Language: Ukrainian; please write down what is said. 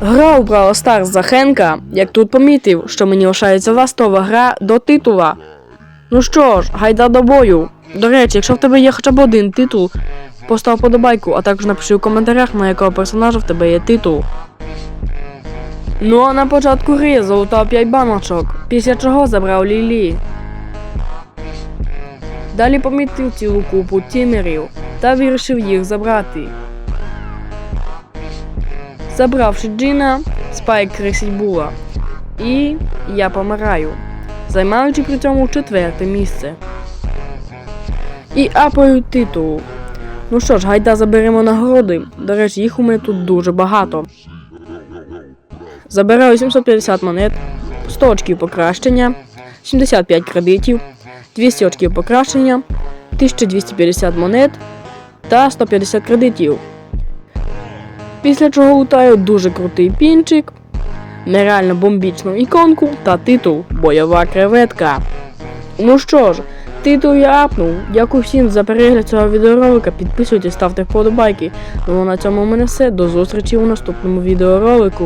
Гра у Brawl Stars за Хенка, як тут помітив, що мені лишається ластова гра до титула. Ну що ж, гайда до бою. До речі, якщо в тебе є хоча б один титул, постав подобайку, а також напиши у коментарях, на якого персонажа в тебе є титул. Ну а на початку гри залутав 5 баночок, після чого забрав Лілі. Далі помітив цілу купу тімерів та вирішив їх забрати. Забравши Джина, Спайк крисить була. І я помираю, займаючи при цьому четверте місце. І апаю титул. Ну що ж, гайда заберемо нагороди. До речі, їх у мене тут дуже багато. Забираю 750 монет, 100 очків покращення, 75 кредитів, 200 очків покращення, 1250 монет та 150 кредитів. Після чого лутаю дуже крутий пінчик, нереально бомбічну іконку та титул Бойова креветка. Ну що ж, титул я апнув. Дякую всім за перегляд цього відеоролика. Підписуйтесь, ставте вподобайки. Ну а на цьому у мене все. До зустрічі у наступному відеоролику.